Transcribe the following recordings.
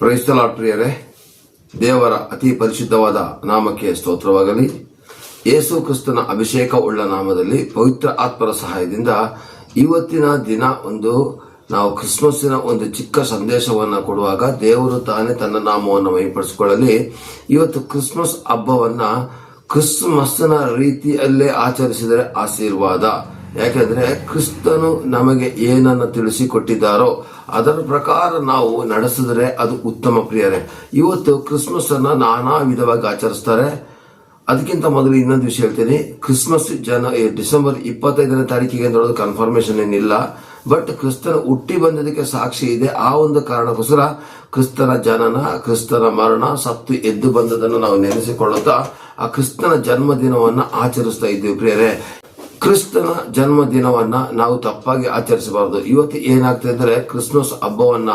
ಪ್ರೈಸ್ತಲ ಪ್ರಿಯರೇ. ದೇವರ ಅತಿ ಪರಿಶುದ್ಧವಾದ ನಾಮಕ್ಕೆ ಸ್ತೋತ್ರವಾಗಲಿ. ಯೇಸು ಕ್ರಿಸ್ತನ ಅಭಿಷೇಕ ಉಳ್ಳ ನಾಮದಲ್ಲಿ ಪವಿತ್ರ ಆತ್ಮರ ಸಹಾಯದಿಂದ ಇವತ್ತಿನ ದಿನ ಒಂದು ನಾವು ಕ್ರಿಸ್ಮಸ್ಸಿನ ಒಂದು ಚಿಕ್ಕ ಸಂದೇಶವನ್ನು ಕೊಡುವಾಗ ದೇವರು ತಾನೇ ತನ್ನ ನಾಮವನ್ನು ವಹಿಪಡಿಸಿಕೊಳ್ಳಲಿ ಇವತ್ತು ಕ್ರಿಸ್ಮಸ್ ಹಬ್ಬವನ್ನ ಕ್ರಿಸ್ಮಸ್ನ ರೀತಿಯಲ್ಲೇ ಆಚರಿಸಿದರೆ ಆಶೀರ್ವಾದ. ಯಾಕೆಂದ್ರೆ ಕ್ರಿಸ್ತನು ನಮಗೆ ಏನನ್ನು ತಿಳಿಸಿಕೊಟ್ಟಿದ್ದಾರೋ ಅದರ ಪ್ರಕಾರ ನಾವು ನಡೆಸಿದ್ರೆ ಅದು ಉತ್ತಮ ಪ್ರಿಯರೇ. ಇವತ್ತು ಕ್ರಿಸ್ಮಸ್ ಅನ್ನ ನಾನಾ ವಿಧವಾಗಿ ಆಚರಿಸ್ತಾರೆ. ಅದಕ್ಕಿಂತ ಮೊದಲು ಇನ್ನೊಂದು ವಿಷಯ ಹೇಳ್ತೀನಿ. ಕ್ರಿಸ್ಮಸ್ ಜನ ಡಿಸೆಂಬರ್ ಇಪ್ಪತ್ತೈದನೇ ತಾರೀಕಿಗೆ ನೋಡೋದು ಕನ್ಫರ್ಮೇಶನ್ ಏನಿಲ್ಲ. ಬಟ್ ಕ್ರಿಸ್ತನ ಹುಟ್ಟಿ ಬಂದಿದ್ದಕ್ಕೆ ಸಾಕ್ಷಿ ಇದೆ. ಆ ಒಂದು ಕಾರಣಕ್ಕೋಸ್ಕರ ಕ್ರಿಸ್ತನ ಜನನ, ಕ್ರಿಸ್ತನ ಮರಣ, ಸತ್ತು ಎದ್ದು ಬಂದದನ್ನು ನಾವು ನೆನೆಸಿಕೊಳ್ಳುತ್ತಾ ಆ ಕ್ರಿಸ್ತನ ಜನ್ಮದಿನವನ್ನ ಆಚರಿಸ್ತಾ ಇದ್ದೀವಿ ಪ್ರಿಯರೇ. ಕ್ರಿಸ್ತನ ಜನ್ಮದಿನವನ್ನ ನಾವು ತಪ್ಪಾಗಿ ಆಚರಿಸಬಾರದು. ಇವತ್ತು ಏನಾಗ್ತದೆ ಅಂದ್ರೆ ಕ್ರಿಸ್ಮಸ್ ಹಬ್ಬವನ್ನ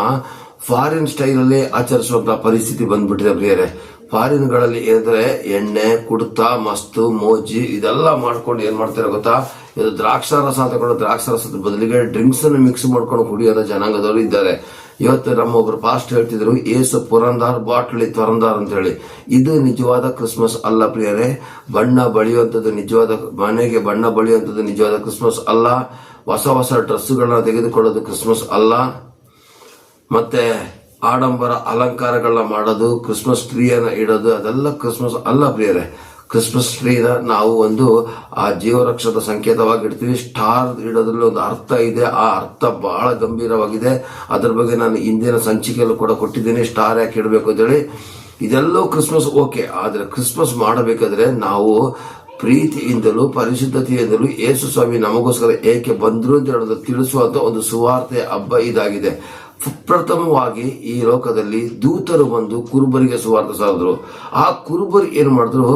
ಫಾರಿನ್ ಸ್ಟೈಲ್ ಅಲ್ಲಿ ಆಚರಿಸುವಂತ ಪರಿಸ್ಥಿತಿ ಬಂದ್ಬಿಟ್ಟಿದೆ ಪ್ರಿಯರೇ. ಫಾರಿನ್ಗಳಲ್ಲಿ ಏನಂದ್ರೆ ಎಣ್ಣೆ, ಕುಡ್ತಾ, ಮಸ್ತು, ಮೋಜಿ ಇದೆಲ್ಲ ಮಾಡ್ಕೊಂಡು ಏನ್ ಮಾಡ್ತಾರೆ ಗೊತ್ತಾ? ಇದು ದ್ರಾಕ್ಷಾರಸ ತಗೊಂಡು ದ್ರಾಕ್ಷಾರಸದ ಬದಲಿಗೆ ಡ್ರಿಂಕ್ಸ್ ಅನ್ನು ಮಿಕ್ಸ್ ಮಾಡ್ಕೊಂಡು ಕುಡಿಯೋದ ಜನಾಂಗದವರು ಇದ್ದಾರೆ. ಇವತ್ತು ನಮ್ಮ ನಮ್ಮೊಬ್ರು ಪಾಸ್ಟ್ ಹೇಳ್ತಿದ್ರು, ಏಸು ಪುರಂದಾರ್, ಬಾಟ್ಲಿ ತೊರಂದಾರ್ ಅಂತ ಹೇಳಿ ಇದು ನಿಜವಾದ ಕ್ರಿಸ್ಮಸ್ ಅಲ್ಲ ಪ್ರಿಯರೇ. ಬಣ್ಣ ಬಳಿಯುವಂಥದ್ದು ನಿಜವಾದ, ಮನೆಗೆ ಬಣ್ಣ ಬಳಿಯುವಂಥದ್ದು ನಿಜವಾದ ಕ್ರಿಸ್ಮಸ್ ಅಲ್ಲ. ಹೊಸ ಹೊಸ ಡ್ರೆಸ್ಗಳನ್ನ ತೆಗೆದುಕೊಳ್ಳೋದು ಕ್ರಿಸ್ಮಸ್ ಅಲ್ಲ. ಮತ್ತೆ ಆಡಂಬರ ಅಲಂಕಾರಗಳನ್ನ ಮಾಡೋದು, ಕ್ರಿಸ್ಮಸ್ ಟ್ರೀಯನ್ನ ಇಡೋದು, ಅದೆಲ್ಲ ಕ್ರಿಸ್ಮಸ್ ಅಲ್ಲ ಪ್ರಿಯರೇ. ಕ್ರಿಸ್ಮಸ್ ಟ್ರೀನ ನಾವು ಒಂದು, ಆ ಜೀವರಕ್ಷದ ಸಂಕೇತವಾಗಿ ಇಡ್ತೀವಿ ಸ್ಟಾರ್ ಇಡೋದ್ರಲ್ಲಿ ಒಂದು ಅರ್ಥ ಇದೆ. ಆ ಅರ್ಥ ಬಹಳ ಗಂಭೀರವಾಗಿದೆ. ಅದರ ಬಗ್ಗೆ ನಾನು ಇಂದಿನ ಸಂಚಿಕೆಯಲ್ಲೂ ಕೂಡ ಕೊಟ್ಟಿದ್ದೀನಿ. ಸ್ಟಾರ್ ಯಾಕೆ ಇಡಬೇಕು ಅಂತೇಳಿ. ಇದೆಲ್ಲೋ ಕ್ರಿಸ್ಮಸ್, ಓಕೆ. ಆದರೆ ಕ್ರಿಸ್ಮಸ್ ಮಾಡಬೇಕಾದ್ರೆ ನಾವು ಪ್ರೀತಿಯಿಂದಲೂ, ಪರಿಶುದ್ಧತೆಯಿಂದಲೂ ಯೇಸು ಸ್ವಾಮಿ ನಮಗೋಸ್ಕರ ಏಕೆ ಬಂದ್ರು ಅಂತ ಹೇಳೋದು ತಿಳಿಸುವಂತ ಒಂದು ಸುವಾರ್ತೆ ಹಬ್ಬ ಇದಾಗಿದೆ. ಪ್ರಥಮವಾಗಿ ಈ ಲೋಕದಲ್ಲಿ ದೂತರು ಬಂದು ಕುರುಬರಿಗೆ ಸುವಾರ್ಥ ಸಾರಿದ್ರು. ಆ ಕುರುಬರು ಏನ್ ಮಾಡಿದ್ರು?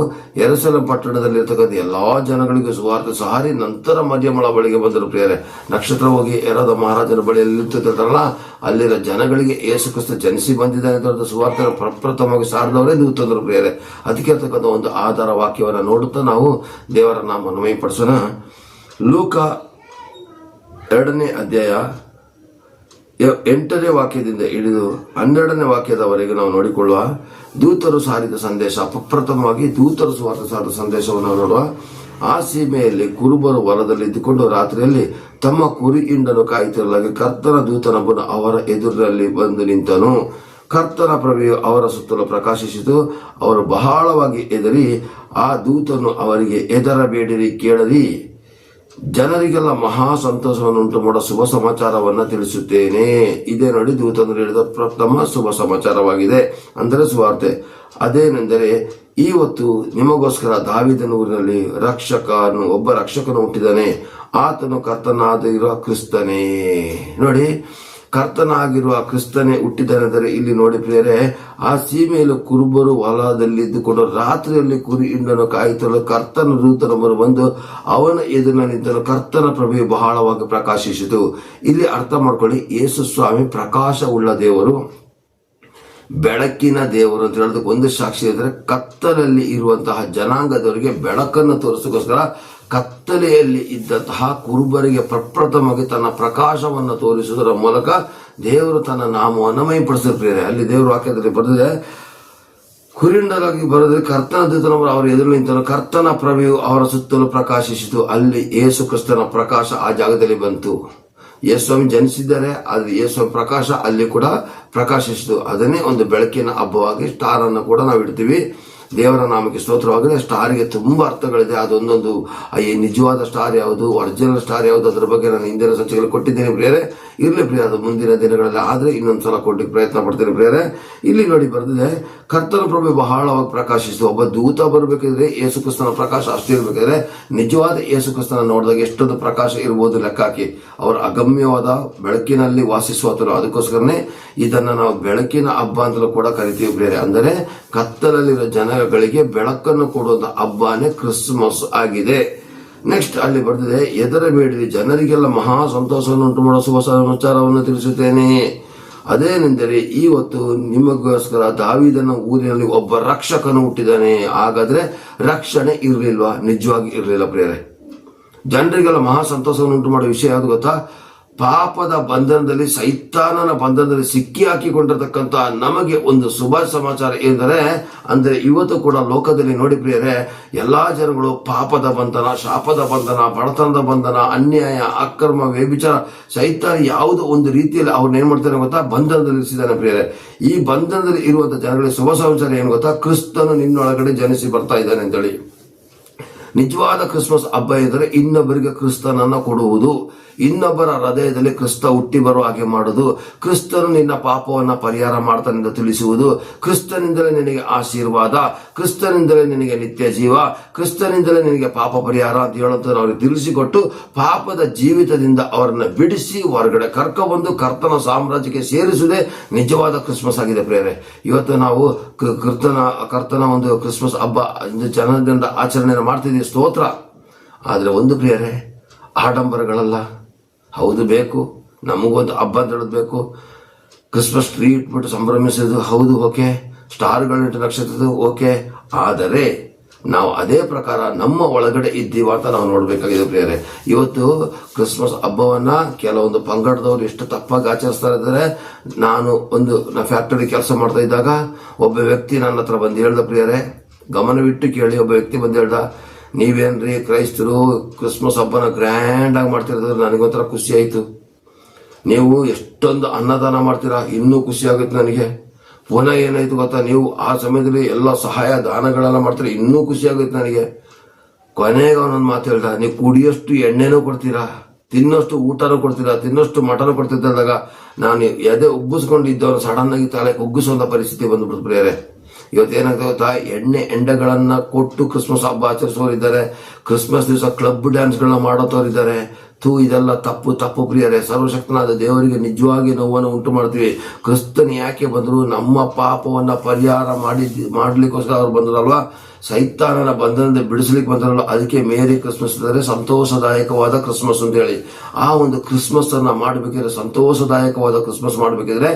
ಎರಸಲ ಪಟ್ಟಣದಲ್ಲಿರ್ತಕ್ಕಂಥ ಎಲ್ಲಾ ಜನಗಳಿಗೂ ಸುವಾರ್ಥ ಸಾರಿ ನಂತರ ಮಧ್ಯಮಳ ಬಳಿಗೆ ಬಂದರು ಪ್ರಿಯರೇ. ನಕ್ಷತ್ರ ಹೋಗಿ ಎರದ ಮಹಾರಾಜನ ಬಳಿಯಲ್ಲಿ ನಿಂತಿರ್ತಾರಲ್ಲ, ಅಲ್ಲಿನ ಜನಗಳಿಗೆ ಏಸು ಕ್ರಿಸ್ತ ಜನಿಸಿ ಬಂದಿದ್ದಾನೆ ಅಂತ ಸುವಾರ್ಥ ಪ್ರಪ್ರಥಮವಾಗಿ ಸಾರಿದವರೇ ದೂತರು ಪ್ರಿಯರೇ. ಅದಕ್ಕೆ ಇರ್ತಕ್ಕಂಥ ಒಂದು ಆಧಾರ ವಾಕ್ಯವನ್ನು ನೋಡುತ್ತಾ ನಾವು ದೇವರ ನಾಮವನ್ನು ಮೈಪಡಿಸೋಣ ಲೂಕ ಎರಡನೇ ಅಧ್ಯಾಯ ಎಂಟನೇ ವಾಕ್ಯದಿಂದ ಹಿಡಿದು ಹನ್ನೆರಡನೇ ವಾಕ್ಯದವರೆಗೆ ನಾವು ನೋಡಿಕೊಳ್ಳುವ ದೂತರು ಸಾರಿದ ಸಂದೇಶ ಪ್ರಪ್ರಥಮವಾಗಿ ದೂತರು ಸಾರಿದ ಸಂದೇಶವನ್ನು ನೋಡುವ. ಆ ಸೀಮೆಯಲ್ಲಿ ಕುರುಬರು ಹೊಲದಲ್ಲಿ ಇದ್ದುಕೊಂಡು ರಾತ್ರಿಯಲ್ಲಿ ತಮ್ಮ ಕುರಿ ಹಿಂಡನ್ನು ಕಾಯುತ್ತಿರಲಾಗಿ ಕರ್ತನ ದೂತನೊಬ್ಬನು ಅವರ ಎದುರಿನಲ್ಲಿ ಬಂದು ನಿಂತನು. ಕರ್ತನ ಪ್ರಭೆಯು ಅವರ ಸುತ್ತಲೂ ಪ್ರಕಾಶಿಸಿತು. ಅವರು ಬಹಳವಾಗಿ ಎದರಿ ಆ ದೂತನು ಅವರಿಗೆ ಎದರಬೇಡಿರಿ ಕೇಳರಿ. ಜನರಿಗೆಲ್ಲ ಮಹಾ ಸಂತೋಷವನ್ನು ಉಂಟು ಮಾಡುವ ಶುಭ ಸಮಾಚಾರವನ್ನ ತಿಳಿಸುತ್ತೇನೆ. ಇದೇ ನೋಡಿ ದೂತನು ಹೇಳಿದ ಪ್ರಥಮ ಶುಭ ಸಮಾಚಾರವಾಗಿದೆ. ಅಂದರೆ ಸುವಾರ್ತೆ. ಅದೇನೆಂದರೆ ಇವತ್ತು ನಿಮಗೋಸ್ಕರ ದಾವಿದನೂರಿನಲ್ಲಿ ರಕ್ಷಕನು, ಒಬ್ಬ ರಕ್ಷಕನು ಹುಟ್ಟಿದ್ದಾನೆ. ಆತನು ಕರ್ತನಾದಿರುವ ಕ್ರಿಸ್ತನೇ. ನೋಡಿ ಕರ್ತನಾಗಿರುವ ಕ್ರಿಸ್ತನೇ ಹುಟ್ಟಿದನೆಂದರೆ ಇಲ್ಲಿ ನೋಡಿ ಪ್ರಿಯರೇ, ಆ ಸೀಮೆಯಲ್ಲಿ ಕುರುಬರು ಹೊಲದಲ್ಲಿದ್ದುಕೊಂಡು ರಾತ್ರಿಯಲ್ಲಿ ಕುರಿ ಹಿಂಡನ್ನು ಕಾಯುತ್ತಲು ಕರ್ತನ ದೂತನೊಬ್ಬರು ಬಂದು ಅವನ ಎದುರಿನ ನಿಂತನು ಕರ್ತನ ಪ್ರಭೆಯು ಬಹಳವಾಗಿ ಪ್ರಕಾಶಿಸಿತು. ಇಲ್ಲಿ ಅರ್ಥ ಮಾಡ್ಕೊಳ್ಳಿ, ಯೇಸು ಸ್ವಾಮಿ ಪ್ರಕಾಶವುಳ್ಳ ದೇವರು, ಬೆಳಕಿನ ದೇವರು ಅಂತ ಹೇಳೋದಕ್ಕೆ ಒಂದು ಸಾಕ್ಷಿ ಅಂದ್ರೆ ಕತ್ತಲಲ್ಲಿ ಇರುವಂತಹ ಜನಾಂಗದವರಿಗೆ ಬೆಳಕನ್ನು ತೋರಿಸೋಕ್ಕೋಸ್ಕರ ಕತ್ತಲೆಯಲ್ಲಿ ಇದ್ದಂತಹ ಕುರುಬರಿಗೆ ಪ್ರಪ್ರಥಮವಾಗಿ ತನ್ನ ಪ್ರಕಾಶವನ್ನು ತೋರಿಸುವುದರ ಮೂಲಕ ದೇವರು ತನ್ನ ನಾಮವನ್ನು ಮೈಪಡಿಸಿರ್ತಾರೆ ಅಲ್ಲಿ ದೇವರು ವಾಕ್ಯದಲ್ಲಿ ಬರೆದಿದೆ ಕುರಿಂಡಲಾಗಿ ಬರೆದ್ರೆ ಕರ್ತನ ದೂತನವರು ಅವರ ಎದುರು ನಿಂತರು, ಕರ್ತನ ಪ್ರಭೆಯು ಅವರ ಸುತ್ತಲೂ ಪ್ರಕಾಶಿಸಿತು. ಅಲ್ಲಿ ಯೇಸು ಕ್ರಿಸ್ತನ ಪ್ರಕಾಶ ಆ ಜಾಗದಲ್ಲಿ ಬಂತು. ಯೇಸ್ವಾಮಿ ಜನಿಸಿದ್ದಾರೆ, ಆದ್ರೆ ಯೇಸ್ವಾಮಿ ಪ್ರಕಾಶ ಅಲ್ಲಿ ಕೂಡ ಪ್ರಕಾಶಿಸಿತು. ಅದನ್ನೇ ಒಂದು ಬೆಳಕಿನ ಹಬ್ಬವಾಗಿ ಸ್ಟಾರ್ ಅನ್ನು ಕೂಡ ನಾವು ಇಡ್ತೀವಿ ದೇವರ ನಾಮಕ್ಕೆ ಸ್ತೋತ್ರವಾಗಿದೆ ಸ್ಟಾರ್ಗೆ ತುಂಬ ಅರ್ಥಗಳಿದೆ. ಅದೊಂದೊಂದು, ಅಯ್ಯ, ನಿಜವಾದ ಸ್ಟಾರ್ ಯಾವುದು? ಒರಿಜಿನಲ್ ಸ್ಟಾರ್ ಯಾವುದು? ಅದರ ಬಗ್ಗೆ ನಾನು ಹಿಂದಿನ ಸಂಚಿಕೆಗಳು ಕೊಟ್ಟಿದ್ದೇನೆ ಪ್ರಿಯರೇ. ಇರಲಿ ಪ್ರಿಯ ಅದು ಮುಂದಿನ ದಿನಗಳಲ್ಲಿ ಆದರೆ ಇನ್ನೊಂದು ಸಲ ಕೊಡ್ಲಿಕ್ಕೆ ಪ್ರಯತ್ನ ಪಡ್ತೇನೆ ಪ್ರಿಯರೇ. ಇಲ್ಲಿ ನೋಡಿ ಬರೆದಿದೆ, ಕರ್ತನ ಪ್ರಭೆ ಬಹಳವಾಗಿ ಪ್ರಕಾಶಿಸಿತು ಒಬ್ಬ ದೂತ ಬರಬೇಕಿದ್ರೆ ಯೇಸುಕ್ರಿಸ್ತನ ಪ್ರಕಾಶ ಅಷ್ಟು ಇರಬೇಕಾದ್ರೆ ನಿಜವಾದ ಯೇಸುಕ್ರಿಸ್ತನ ನೋಡಿದಾಗ ಎಷ್ಟೊಂದು ಪ್ರಕಾಶ ಇರಬಹುದು ಲೆಕ್ಕ ಹಾಕಿ. ಅವರ ಅಗಮ್ಯವಾದ ಬೆಳಕಿನಲ್ಲಿ ವಾಸಿಸುವತರು ಅದಕ್ಕೋಸ್ಕರನೇ ಇದನ್ನ ನಾವು ಬೆಳಕಿನ ಹಬ್ಬ ಅಂತಲೂ ಕೂಡ ಕರಿತೀವಿ ಬೇರೆ ಅಂದರೆ ಕತ್ತಲಲ್ಲಿರೋ ಜನಗಳಿಗೆ ಬೆಳಕನ್ನು ಕೊಡುವಂತ ಹಬ್ಬನೇ ಕ್ರಿಸ್ಮಸ್ ಆಗಿದೆ. ನೆಕ್ಸ್ಟ್ ಅಲ್ಲಿ ಬರೆದಿದೆ, ಎದರ ಬೇಡಿದೆ ಜನರಿಗೆಲ್ಲ ಮಹಾ ಸಂತೋಷವನ್ನು ಉಂಟು ಮಾಡುವ ಶುಭ ಸಮಾಚಾರವನ್ನು ತಿಳಿಸುತ್ತೇನೆ. ಅದೇನೆಂದರೆ ಇವತ್ತು ನಿಮಗೋಸ್ಕರ ದಾವಿದನ ಊರಿನಲ್ಲಿ ಒಬ್ಬ ರಕ್ಷಕನು ಹುಟ್ಟಿದ್ದಾನೆ. ಹಾಗಾದ್ರೆ ರಕ್ಷಣೆ ಇರಲಿಲ್ವಾ? ನಿಜವಾಗಿ ಇರಲಿಲ್ಲ ಪ್ರಿಯರೇ. ಜನರಿಗೆಲ್ಲ ಮಹಾ ಸಂತೋಷವನ್ನು ಉಂಟು ಮಾಡುವ ವಿಷಯ ಯಾವುದು ಗೊತ್ತಾ? ಪಾಪದ ಬಂಧನದಲ್ಲಿ ಸೈತಾನನ ಬಂಧನದಲ್ಲಿ ಸಿಕ್ಕಿ ಹಾಕಿಕೊಂಡಿರ್ತಕ್ಕಂಥ ನಮಗೆ ಒಂದು ಶುಭ ಸಮಾಚಾರ ಎಂದರೆ, ಅಂದರೆ ಇವತ್ತು ಕೂಡ ಲೋಕದಲ್ಲಿ ನೋಡಿ ಪ್ರಿಯರೇ, ಎಲ್ಲಾ ಜನಗಳು ಪಾಪದ ಬಂಧನ, ಶಾಪದ ಬಂಧನ, ಬಡತನದ ಬಂಧನ, ಅನ್ಯಾಯ, ಅಕ್ರಮ, ವ್ಯಭಿಚಾರ, ಸೈತಾನ ಯಾವುದೋ ಒಂದು ರೀತಿಯಲ್ಲಿ ಅವ್ರನ್ನ ಏನ್ ಮಾಡ್ತಾರೆ ಗೊತ್ತಾ? ಬಂಧನದಲ್ಲಿ ಇರಿಸಿದ್ದಾನೆ ಪ್ರಿಯರೇ. ಈ ಬಂಧನದಲ್ಲಿ ಇರುವಂತಹ ಜನಗಳಿಗೆ ಶುಭ ಸಮಾಚಾರ ಏನು ಗೊತ್ತಾ? ಕ್ರಿಸ್ತನು ನಿನ್ನೊಳಗಡೆ ಜನಿಸಿ ಬರ್ತಾ ಇದ್ದಾನೆ ಅಂತೇಳಿ. ನಿಜವಾದ ಕ್ರಿಸ್ಮಸ್ ಹಬ್ಬ ಎಂದರೆ ಇನ್ನೊಬ್ಬರಿಗೆ ಕ್ರಿಸ್ತನನ್ನ ಕೊಡುವುದು. ಇನ್ನೊಬ್ಬರ ಹೃದಯದಲ್ಲಿ ಕ್ರಿಸ್ತ ಹುಟ್ಟಿ ಬರುವ ಹಾಗೆ ಮಾಡುವುದು ಕ್ರಿಸ್ತನು ನಿನ್ನ ಪಾಪವನ್ನ ಪರಿಹಾರ ಮಾಡ್ತಾನೆಂದು ತಿಳಿಸುವುದು. ಕ್ರಿಸ್ತನಿಂದಲೇ ನಿನಗೆ ಆಶೀರ್ವಾದ. ಕ್ರಿಸ್ತನಿಂದಲೇ ನಿನಗೆ ನಿತ್ಯ ಜೀವ. ಕ್ರಿಸ್ತನಿಂದಲೇ ನಿನಗೆ ಪಾಪ ಪರಿಹಾರ ಅಂತ ಹೇಳುವಂತ ಅವರಿಗೆ ತಿಳಿಸಿಕೊಟ್ಟು ಪಾಪದ ಜೀವಿತದಿಂದ ಅವರನ್ನ ಬಿಡಿಸಿ ಹೊರಗಡೆ ಕರ್ಕೊಬಂದು ಕರ್ತನ ಸಾಮ್ರಾಜ್ಯಕ್ಕೆ ಸೇರಿಸುವುದೇ ನಿಜವಾದ ಕ್ರಿಸ್ಮಸ್ ಆಗಿದೆ ಪ್ರೇರೆ ಇವತ್ತು ನಾವು ಕರ್ತನ ಕರ್ತನ ಒಂದು ಕ್ರಿಸ್ಮಸ್ ಹಬ್ಬ ಜನದಿಂದ ಆಚರಣೆಯನ್ನು ಮಾಡ್ತಿದ್ದೀವಿ. ಸ್ತೋತ್ರ. ಆದ್ರೆ ಒಂದು ಪ್ರಿಯರೇ, ಆಡಂಬರಗಳಲ್ಲ. ಹೌದು ಬೇಕು, ನಮಗೊಂದು ಹಬ್ಬ ಬೇಕು. ಕ್ರಿಸ್ಮಸ್ ಟ್ರೀ ಇಟ್ಬಿಟ್ಟು ಸಂಭ್ರಮಿಸೋದು ಹೌದು, ಓಕೆ. ಸ್ಟಾರ್ಗಳಿಟ್ಟು ನಕ್ಷತ್ರದ ಓಕೆ. ಆದರೆ, ನಾವು ಅದೇ ಪ್ರಕಾರ ನಮ್ಮ ಒಳಗಡೆ ಇದ್ದೀವ ಅಂತ ನಾವು ನೋಡ್ಬೇಕಾಗಿದೆ ಪ್ರಿಯರೇ. ಇವತ್ತು ಕ್ರಿಸ್ಮಸ್ ಹಬ್ಬವನ್ನ ಕೆಲವೊಂದು ಪಂಗಡದವರು ಎಷ್ಟು ತಪ್ಪಾಗಿ ಆಚರಿಸ್ತಾ ಇದ್ದಾರೆ. ನಾನು ಒಂದು, ನಾ ಫ್ಯಾಕ್ಟರಿ ಕೆಲಸ ಮಾಡ್ತಾ ಇದ್ದಾಗ ಒಬ್ಬ ವ್ಯಕ್ತಿ ನನ್ನ ಹತ್ರ ಬಂದು ಹೇಳ್ದ ಪ್ರಿಯರೇ, ಗಮನವಿಟ್ಟು ಕೇಳಿ ಒಬ್ಬ ವ್ಯಕ್ತಿ ಬಂದು ಹೇಳ್ದ ನೀವೇನ್ರಿ ಕ್ರೈಸ್ತರು ಕ್ರಿಸ್ಮಸ್ ಹಬ್ಬನ ಗ್ರ್ಯಾಂಡ್ ಆಗಿ ಮಾಡ್ತಿರೋದ್ರೆ ನನಗೊಂಥರ ಖುಷಿ ಆಯ್ತು. ನೀವು ಎಷ್ಟೊಂದು ಅನ್ನದಾನ ಮಾಡ್ತೀರಾ, ಇನ್ನೂ ಖುಷಿ ಆಗುತ್ತೆ ನನಗೆ. ಪುನಃ ಏನಾಯ್ತು ಗೊತ್ತಾ, ನೀವು ಆ ಸಮಯದಲ್ಲಿ ಎಲ್ಲ ಸಹಾಯ ದಾನಗಳೆಲ್ಲ ಮಾಡ್ತೀರಾ ಇನ್ನೂ ಖುಷಿ ಆಗುತ್ತೆ ನನಗೆ. ಕೊನೆಗೆ ಅವನೊಂದು ಮಾತು ಹೇಳ್ದ, ನೀವು ಕುಡಿಯೋಷ್ಟು ಎಣ್ಣೆನೂ ಕೊಡ್ತೀರಾ, ತಿನ್ನೋಷ್ಟು ಊಟನೂ ಕೊಡ್ತೀರಾ, ತಿನ್ನೋಷ್ಟು ಮಟನೂ ಕೊಡ್ತಿದ್ದಾಗ ನಾನು ಎದೆ ಉಬ್ಬಿಸ್ಕೊಂಡಿದ್ದವನು ಸಡನ್ ಆಗಿ ತಲೆ ಉಗ್ಗಿಸುವಂತ ಪರಿಸ್ಥಿತಿ ಬಂದ್ಬಿಡ್ತು ಪ್ರಿಯರೇ. ಇವತ್ತೇನಾಗ್ತದೆ ಗೊತ್ತಾ? ಎಣ್ಣೆ ಎಂಡೆಗಳನ್ನ ಕೊಟ್ಟು ಕ್ರಿಸ್ಮಸ್ ಹಬ್ಬ ಇದ್ದಾರೆ. ಕ್ರಿಸ್ಮಸ್ ದಿವಸ ಕ್ಲಬ್ ಡ್ಯಾನ್ಸ್ಗಳನ್ನ ಮಾಡೋತವರಿದ್ದಾರೆ ತೂ ಇದೆಲ್ಲ ತಪ್ಪು ತಪ್ಪು ಪ್ರಿಯರೇ. ಸರ್ವಶಕ್ತನಾದ ದೇವರಿಗೆ ನಿಜವಾಗಿ ನೋವನ್ನು ಉಂಟು ಮಾಡ್ತೀವಿ. ಕ್ರಿಸ್ತನ್ ಯಾಕೆ ಬಂದರು? ನಮ್ಮ ಪಾಪವನ್ನ ಪರಿಹಾರ ಮಾಡಿ, ಮಾಡ್ಲಿಕ್ಕೋಸ್ಕರ ಅವ್ರು ಬಂದ್ರಲ್ವಾ? ಸೈತಾನನ ಬಂಧನದ ಬಿಡಿಸ್ಲಿಕ್ಕೆ ಬಂದ್ರಲ್ಲ, ಅದಕ್ಕೆ ಮೇರಿ ಕ್ರಿಸ್ಮಸ್ ಅಂದರೆ ಸಂತೋಷದಾಯಕವಾದ ಕ್ರಿಸ್ಮಸ್ ಅಂತ ಹೇಳಿ ಆ ಒಂದು ಕ್ರಿಸ್ಮಸ್ ಅನ್ನ ಮಾಡಬೇಕಿದ್ರೆ, ಸಂತೋಷದಾಯಕವಾದ ಕ್ರಿಸ್ಮಸ್ ಮಾಡಬೇಕಿದ್ರೆ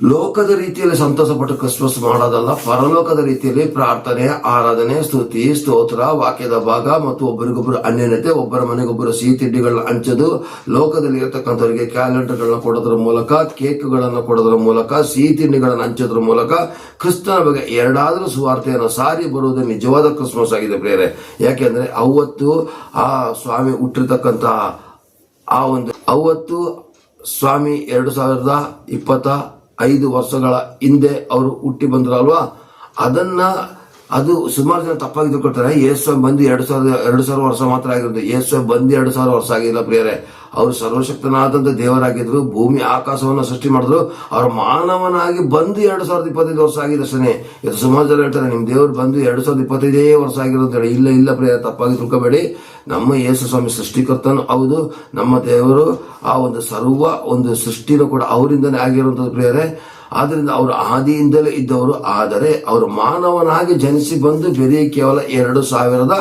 ಲೋಕದ ರೀತಿಯಲ್ಲಿ ಸಂತೋಷ ಪಟ್ಟು ಕ್ರಿಸ್ಮಸ್ ಮಾಡೋದಲ್ಲ, ಪರಲೋಕದ ರೀತಿಯಲ್ಲಿ ಪ್ರಾರ್ಥನೆ, ಆರಾಧನೆ, ಸ್ತುತಿ, ಸ್ತೋತ್ರ, ವಾಕ್ಯದ ಭಾಗ ಮತ್ತು ಒಬ್ಬರಿಗೊಬ್ಬರು ಅನ್ಯನತೆ ಒಬ್ಬರ ಮನೆಗೊಬ್ಬರು ಸಿಹಿ ತಿಂಡಿಗಳನ್ನ ಹಂಚೋದು, ಲೋಕದಲ್ಲಿ ಇರತಕ್ಕಂಥವರಿಗೆ ಕ್ಯಾಲೆಂಡರ್ಗಳನ್ನ ಕೊಡೋದ್ರ ಮೂಲಕ, ಕೇಕ್ಗಳನ್ನು ಕೊಡೋದ್ರ ಮೂಲಕ, ಸಿಹಿ ತಿಂಡಿಗಳನ್ನು ಹಂಚೋದ್ರ ಮೂಲಕ ಕ್ರಿಸ್ತನ ಬಗ್ಗೆ ಎರಡಾದರೂ ಸುವಾರ್ತೆಯನ್ನು ಸಾರಿ ಬರುವುದು ನಿಜವಾದ ಕ್ರಿಸ್ಮಸ್ ಆಗಿದೆ ಪ್ರೇರೆ ಯಾಕೆಂದ್ರೆ ಅವತ್ತು ಆ ಸ್ವಾಮಿ ಹುಟ್ಟಿರ್ತಕ್ಕಂತಹ ಆ ಒಂದು ಅವತ್ತು ಸ್ವಾಮಿ ಎರಡು ಸಾವಿರದ ಇಪ್ಪತ್ತ ಐದು ವರ್ಷಗಳ ಹಿಂದೆ ಅವರು ಹುಟ್ಟಿ ಬಂದ್ರಲ್ವಾ? ಅದನ್ನ ಅದು ಸುಮಾರು ಜನ ತಪ್ಪಾಗಿ ತಿಳ್ಕೊಳ್ತಾರೆ. ಯೇಸು ಬಂದು ಎರಡು ಸಾವಿರದ, ಎರಡು ಸಾವಿರ ವರ್ಷ ಮಾತ್ರ ಆಗಿರುತ್ತೆ. ಯೇಸು ಬಂದು ಎರಡು ಸಾವಿರ ವರ್ಷ ಆಗಿಲ್ಲ ಪ್ರಿಯರೇ. ಅವರು ಸರ್ವಶಕ್ತನಾದಂಥ ದೇವರಾಗಿದ್ರು, ಭೂಮಿ ಆಕಾಶವನ್ನು ಸೃಷ್ಟಿ ಮಾಡಿದ್ರು. ಅವರು ಮಾನವನಾಗಿ ಬಂದು ಎರಡು ಸಾವಿರದ ಇಪ್ಪತ್ತೈದು ವರ್ಷ ಆಗಿದೆ ಅಷ್ಟೇ ಇದು ಸುಮಾರು ಜನ ಹೇಳ್ತಾರೆ, ನಿಮ್ ದೇವರು ಬಂದು ಎರಡು ಸಾವಿರದ ಇಪ್ಪತ್ತೈದೇ ವರ್ಷ ಆಗಿರೋದು ಹೇಳಿ. ಇಲ್ಲ ಇಲ್ಲ ಪ್ರಿಯ, ತಪ್ಪಾಗಿ ತಿಳ್ಕೊಬೇಡಿ. ನಮ್ಮ ಯೇಸು ಸ್ವಾಮಿ ಸೃಷ್ಟಿಕರ್ತನು, ಹೌದು. ನಮ್ಮ ದೇವರು ಆ ಒಂದು ಸರ್ವ, ಒಂದು ಸೃಷ್ಟಿನೂ ಕೂಡ ಅವರಿಂದನೇ ಆಗಿರುವಂಥದ್ದು ಪ್ರಿಯರೇ. ಆದ್ರಿಂದ ಅವರು ಆದಿಯಿಂದಲೇ ಇದ್ದವರು, ಆದರೆ ಅವರು ಮಾನವನಾಗಿ ಜನಿಸಿ ಬಂದು ಬೆರೆಯ ಕೇವಲ ಎರಡು ಸಾವಿರದ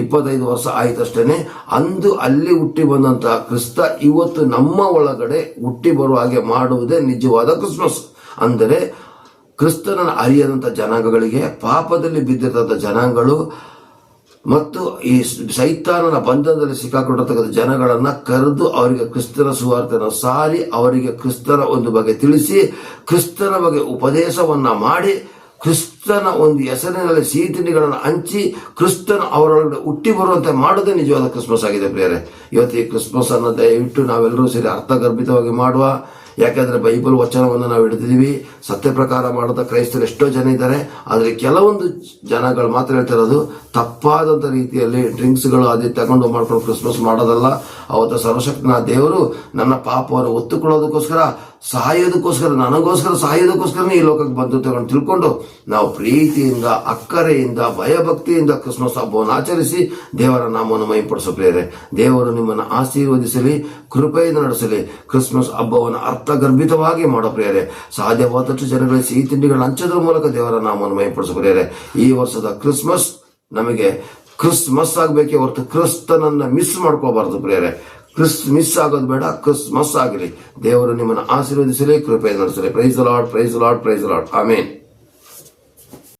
ಇಪ್ಪತ್ತೈದು ವರ್ಷ ಆಯಿತಷ್ಟೇ ಅಂದು ಅಲ್ಲಿ ಹುಟ್ಟಿ ಬಂದಂತಹ ಕ್ರಿಸ್ತ ಇವತ್ತು ನಮ್ಮ ಒಳಗಡೆ ಹುಟ್ಟಿ ಬರುವ ಹಾಗೆ ಮಾಡುವುದೇ ನಿಜವಾದ ಕ್ರಿಸ್ಮಸ್. ಅಂದರೆ ಕ್ರಿಸ್ತನ ಅರಿಯದಂತ ಜನಾಂಗಗಳಿಗೆ, ಪಾಪದಲ್ಲಿ ಬಿದ್ದಿರ್ತಂಥ ಜನಾಂಗಗಳು, ಮತ್ತು ಈ ಸೈತಾನನ ಬಂಧನದಲ್ಲಿ ಸಿಕ್ಕಾಕೊಂಡಿರ್ತಕ್ಕಂಥ ಜನಗಳನ್ನ ಕರೆದು ಅವರಿಗೆ ಕ್ರಿಸ್ತನ ಸುವಾರ್ತೆಯನ್ನು ಸಾರಿ, ಅವರಿಗೆ ಕ್ರಿಸ್ತನ ಒಂದು ಬಗ್ಗೆ ತಿಳಿಸಿ, ಕ್ರಿಸ್ತನ ಬಗ್ಗೆ ಉಪದೇಶವನ್ನ ಮಾಡಿ ಕ್ರಿಸ್ತನ ಒಂದು ಹೆಸರಿನಲ್ಲಿ ಸಿಹಿ ತಿಂಡಿಗಳನ್ನು ಹಂಚಿ ಕ್ರಿಸ್ತನ ಅವರೊಳಗಡೆ ಹುಟ್ಟಿ ಬರುವಂತೆ ಮಾಡೋದೇ ನಿಜವಾದ ಕ್ರಿಸ್ಮಸ್ ಆಗಿದೆ ಪ್ರಿಯರೇ. ಇವತ್ತು ಈ ಕ್ರಿಸ್ಮಸ್ ಅನ್ನ ದಯವಿಟ್ಟು ನಾವೆಲ್ಲರೂ ಸೇರಿ ಅರ್ಥಗರ್ಭಿತವಾಗಿ ಮಾಡುವ ಯಾಕಂದ್ರೆ ಬೈಬಲ್ ವಚನವನ್ನು ನಾವು ಹಿಡಿದಿದ್ದೀವಿ. ಸತ್ಯ ಪ್ರಕಾರ ಮಾಡದ ಕ್ರೈಸ್ತರು ಎಷ್ಟೋ ಜನ ಇದ್ದಾರೆ. ಆದರೆ ಕೆಲವೊಂದು ಜನಗಳು ಮಾತ್ರ ಹೇಳ್ತಿರೋದು ತಪ್ಪಾದಂತ ರೀತಿಯಲ್ಲಿ ಡ್ರಿಂಕ್ಸ್ಗಳು ಅದೇ ತಗೊಂಡು ಮಾಡ್ಕೊಂಡು ಕ್ರಿಸ್ಮಸ್ ಮಾಡೋದಲ್ಲ. ಅವತ್ತು ಸರ್ವಶಕ್ತನ ದೇವರು ನನ್ನ ಪಾಪವನ್ನು ಒತ್ತುಕೊಳ್ಳೋದಕ್ಕೋಸ್ಕರ, ಸಹಾಯದಕ್ಕೋಸ್ಕರ, ನನಗೋಸ್ಕರ ಸಹಾಯದಕ್ಕೋಸ್ಕರ ಈ ಲೋಕಕ್ಕೆ ಬಂದು ತಗೊಂಡು ತಿಳ್ಕೊಂಡು ನಾವು ಪ್ರೀತಿಯಿಂದ, ಅಕ್ಕರೆಯಿಂದ, ಭಯಭಕ್ತಿಯಿಂದ ಕ್ರಿಸ್ಮಸ್ ಹಬ್ಬವನ್ನು ಆಚರಿಸಿ ದೇವರ ನಾಮವನ್ನು ಮೈಪಡಿಸೋ ದೇವರು ನಿಮ್ಮನ್ನು ಆಶೀರ್ವದಿಸಲಿ, ಕೃಪೆಯಿಂದ ನಡೆಸಲಿ. ಕ್ರಿಸ್ಮಸ್ ಹಬ್ಬವನ್ನು ಅರ್ಥಗರ್ಭಿತವಾಗಿ ಮಾಡೋ ಪ್ರಿಯರೇ, ಸಾಧ್ಯವಾದಷ್ಟು ಜನಗಳಿಗೆ ಸಿಹಿ ತಿಂಡಿಗಳನ್ನು ಹಂಚೋದ್ರ ಮೂಲಕ ದೇವರ ನಾಮವನ್ನು ಮೈಪಡಿಸೋ ಪ್ರಿಯರೇ ಈ ವರ್ಷದ ಕ್ರಿಸ್ಮಸ್ ನಮಗೆ ಕ್ರಿಸ್ಮಸ್ ಆಗಬೇಕೇ ಹೊರತು ಕ್ರಿಸ್ತನನ್ನ ಮಿಸ್ ಮಾಡ್ಕೋಬಾರದು ಪ್ರಿಯರೇ. ಕ್ರಿಸ್, ಮಿಸ್ ಆಗೋದು ಬೇಡ, ಕ್ರಿಸ್ಮಸ್ ಆಗಲಿ. ದೇವರು ನಿಮ್ಮನ್ನು ಆಶೀರ್ವದಿಸಲಿ, ಕೃಪೆ ನಡೆಸಲಿ. Praise lord praise lord praise lord amen